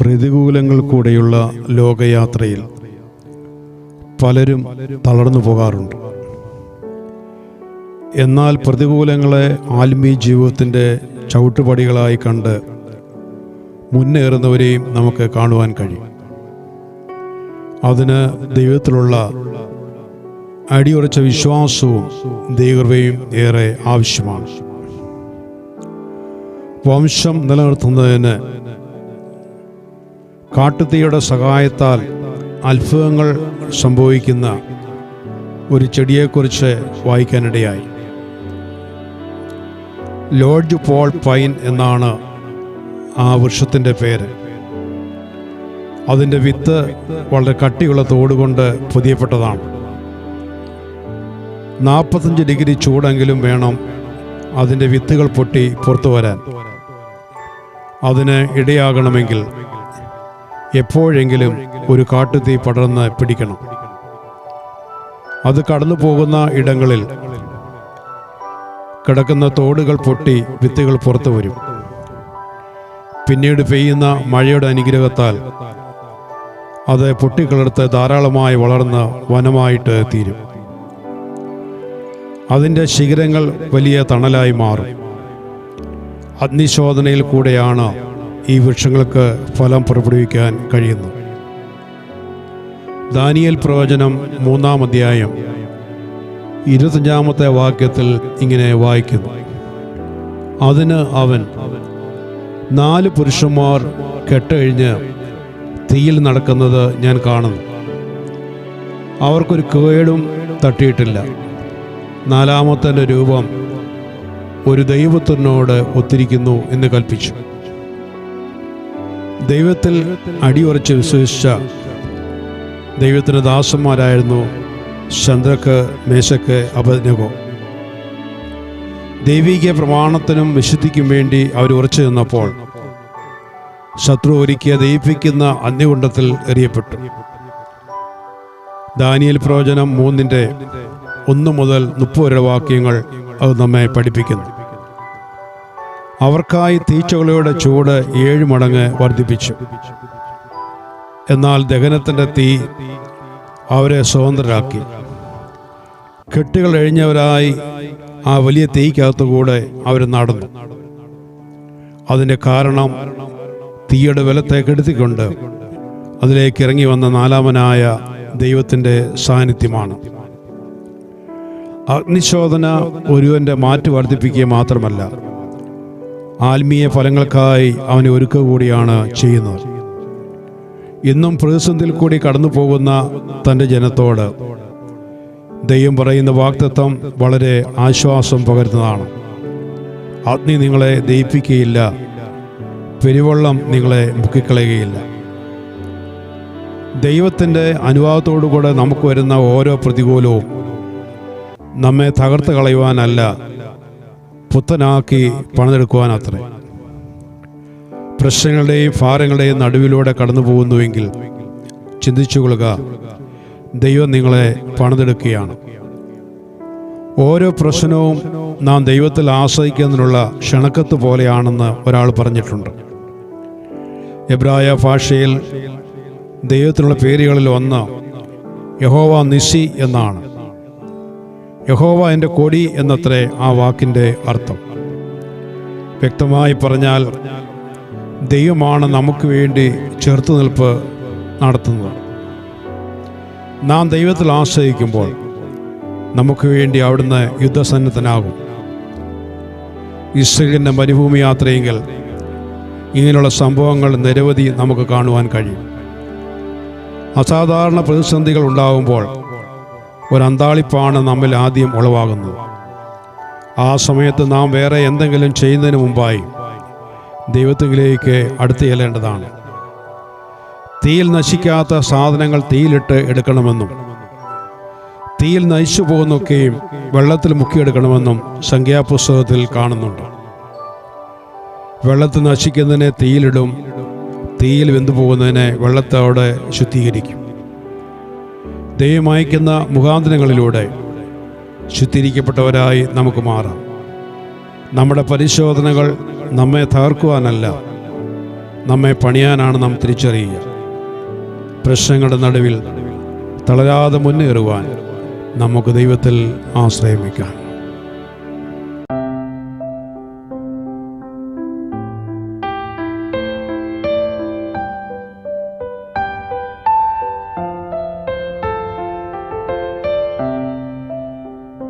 പ്രതികൂലങ്ങൾ കൂടെയുള്ള ലോകയാത്രയിൽ പലരും തളർന്നു പോകാറുണ്ട്. എന്നാൽ പ്രതികൂലങ്ങളെ ആത്മീയ ജീവിതത്തിന്റെ ചവിട്ടുപടികളായി കണ്ട് മുന്നേറുന്നവരെയും നമുക്ക് കാണുവാൻ കഴിയും. അതിന് ദൈവത്തിലുള്ള അടിയുറച്ച വിശ്വാസവും ദൈവകൃപയും ഏറെ ആവശ്യമാണ്. വംശം നിലനിർത്തുന്നതിന് കാട്ടുതീയുടെ സഹായത്താൽ അത്ഭുതങ്ങൾ സംഭവിക്കുന്ന ഒരു ചെടിയെക്കുറിച്ച് വായിക്കാനിടയായി. ലോഡ്ജ് പോൾ പൈൻ എന്നാണ് ആ വൃക്ഷത്തിന്റെ പേര്. അതിന്റെ വിത്ത് വളരെ കട്ടിയുള്ള തോടുകൊണ്ട് പൊതിയപ്പെട്ടതാണ്. നാൽപ്പത്തഞ്ച് ഡിഗ്രി ചൂടെങ്കിലും വേണം അതിന്റെ വിത്തുകൾ പൊട്ടി പുറത്തു വരാൻ. അതിന് ഇടയാകണമെങ്കിൽ എപ്പോഴെങ്കിലും ഒരു കാട്ടുതീ പടർന്ന് പിടിക്കണം. അത് കടന്നു പോകുന്ന ഇടങ്ങളിൽ കിടക്കുന്ന തോടുകൾ പൊട്ടി വിത്തുകൾ പുറത്തു വരും. പിന്നീട് പെയ്യുന്ന മഴയുടെ അനുഗ്രഹത്താൽ അത് പൊട്ടിക്കിളർത്ത് ധാരാളമായി വളർന്ന് വനമായിട്ട് തീരും. അതിന്റെ ശിഖരങ്ങൾ വലിയ തണലായി മാറും. അഗ്നിശോധനയിൽ കൂടെയാണ് ഈ വൃക്ഷങ്ങൾക്ക് ഫലം പുറപ്പെടുവിക്കാൻ കഴിയുന്നു. ദാനിയൽ പ്രവചനം മൂന്നാം അധ്യായം ഇരുപത്തഞ്ചാമത്തെ വാക്യത്തിൽ ഇങ്ങനെ വായിക്കുന്നു. അതിന് അവൻ നാല് പുരുഷന്മാർ കെട്ടഴിഞ്ഞ് തീയിൽ നടക്കുന്നത് ഞാൻ കാണുന്നു. അവർക്കൊരു കേടും തട്ടിയിട്ടില്ല. നാലാമത്തെ രൂപം ഒരു ദൈവത്തിനോട് ഒത്തിരിക്കുന്നു എന്ന് കൽപ്പിച്ചു. ദൈവത്തിൽ അടിയുറച്ച് വിശ്വസിച്ച ദൈവത്തിന്റെ ദാസന്മാരായിരുന്നു ചന്ദ്രക്ക് മേശക്ക് അപജ്ഞകോ ദൈവിക പ്രമാണത്തിനും വിശുദ്ധിക്കും വേണ്ടി അവർ ഉറച്ചു നിന്നപ്പോൾ ശത്രു ഒരുക്കിയ ദയിപ്പിക്കുന്ന അന്യകുണ്ടത്തിൽ എറിയപ്പെട്ടു. ദാനിയൽ പ്രവചനം മൂന്നിന്റെ ഒന്ന് മുതൽ മുപ്പത് വരെ വാക്യങ്ങൾ അത് നമ്മെ പഠിപ്പിക്കുന്നു. അവർക്കായി തീച്ചകളുടെ ചൂട് ഏഴ് മടങ്ങ് വർദ്ധിപ്പിച്ചു. എന്നാൽ ദഹനത്തിന്റെ തീ അവരെ സ്വതന്ത്രരാക്കി. കെട്ടുകൾ എഴിഞ്ഞവരായി ആ വലിയ തീക്കകത്തുകൂടെ അവർ നടന്നു. അതിന്റെ കാരണം തീയുടെ വിലത്തെ കെടുത്തിക്കൊണ്ട് അതിലേക്ക് ഇറങ്ങി വന്ന നാലാമനായ ദൈവത്തിന്റെ സാന്നിധ്യമാണ്. അഗ്നിശോധന ഒരുവന്റെ മാറ്റ് വർദ്ധിപ്പിക്കുക മാത്രമല്ല ആത്മീയ ഫലങ്ങൾക്കായി അവനെ ഒരുക്കുക കൂടിയാണ് ചെയ്യുന്നത്. ഇന്നും പ്രതിസന്ധിയിൽ കൂടി കടന്നു പോകുന്ന തന്റെ ജനത്തോട് ദൈവം പറയുന്ന വാക്തത്വം വളരെ ആശ്വാസം പകരുന്നതാണ്. അഗ്നി നിങ്ങളെ ദയിപ്പിക്കുകയില്ല പെരുവെള്ളം നിങ്ങളെ മുക്കിക്കളയുകയില്ല. ദൈവത്തിന്റെ അനുവാദത്തോടുകൂടെ നമുക്ക് വരുന്ന ഓരോ പ്രതികൂലവും നമ്മെ തകർത്ത് കളയുവാനല്ല പുത്തനാക്കി പണിതെടുക്കുവാനത്രേ പ്രശ്നങ്ങളുടെയും ഭാരങ്ങളുടെയും നടുവിലൂടെ കടന്നു പോകുന്നുവെങ്കിൽ ചിന്തിച്ചു കൊള്ളുക ദൈവം നിങ്ങളെ പണിതെടുക്കുകയാണ്. ഓരോ പ്രശ്നവും നാം ദൈവത്തിൽ ആശ്രയിക്കുന്നതിനുള്ള ക്ഷണക്കത്ത് പോലെയാണെന്ന് ഒരാൾ പറഞ്ഞിട്ടുണ്ട്. എബ്രായ ഭാഷയിൽ ദൈവത്തിനുള്ള പേരുകളിൽ ഒന്ന് യഹോവ നിസി എന്നാണ്. യഹോവ എന്റെ കൊടി എന്നത്രേ ആ വാക്കിന്റെ അർത്ഥം. വ്യക്തമായി പറഞ്ഞാൽ ദൈവമാണ് നമുക്ക് വേണ്ടി ചെറുത്തുനിൽപ്പ് നടത്തുന്നത്. നാം ദൈവത്തിൽ ആശ്രയിക്കുമ്പോൾ നമുക്ക് വേണ്ടി അവിടുന്ന് യുദ്ധസന്നദ്ധനാകും ഇസ്രയേലിന്റെ മരുഭൂമി യാത്രയെങ്കിൽ ഇങ്ങനെയുള്ള സംഭവങ്ങൾ നിരവധി നമുക്ക് കാണുവാൻ കഴിയും. അസാധാരണ പ്രതിസന്ധികൾ ഉണ്ടാകുമ്പോൾ ഒരു അന്താളിപ്പാണ് നമ്മിൽ ആദ്യം ഉളവാകുന്നത്. ആ സമയത്ത് നാം വേറെ എന്തെങ്കിലും ചെയ്യുന്നതിന് മുമ്പായി ദൈവത്തിലേക്ക് അടുത്ത് ചെല്ലേണ്ടതാണ്. തീയിൽ നശിക്കാത്ത സാധനങ്ങൾ തീയിലിട്ട് എടുക്കണമെന്നും തീയിൽ നശിച്ചു പോകുന്നൊക്കെയും വെള്ളത്തിൽ മുക്കിയെടുക്കണമെന്നും സംഖ്യാപുസ്തകത്തിൽ കാണുന്നുണ്ട്. വെള്ളത്തിൽ നശിക്കുന്നതിനെ തീയിലിടും തീയിൽ വെന്തു പോകുന്നതിനെ വെള്ളത്തോടെ ശുദ്ധീകരിക്കും. ദൈവം അയക്കുന്ന മുഖാന്തരങ്ങളിലൂടെ ശുദ്ധീകരിക്കപ്പെട്ടവരായി നമുക്ക് മാറാം. നമ്മുടെ പരിശോധനകൾ നമ്മെ തകർക്കുവാനല്ല നമ്മെ പണിയാനാണ് നാം തിരിച്ചറിയുക. പ്രശ്നങ്ങളുടെ നടുവിൽ തളരാതെ മുന്നേറുവാൻ നമുക്ക് ദൈവത്തിൽ ആശ്രയം വയ്ക്കാം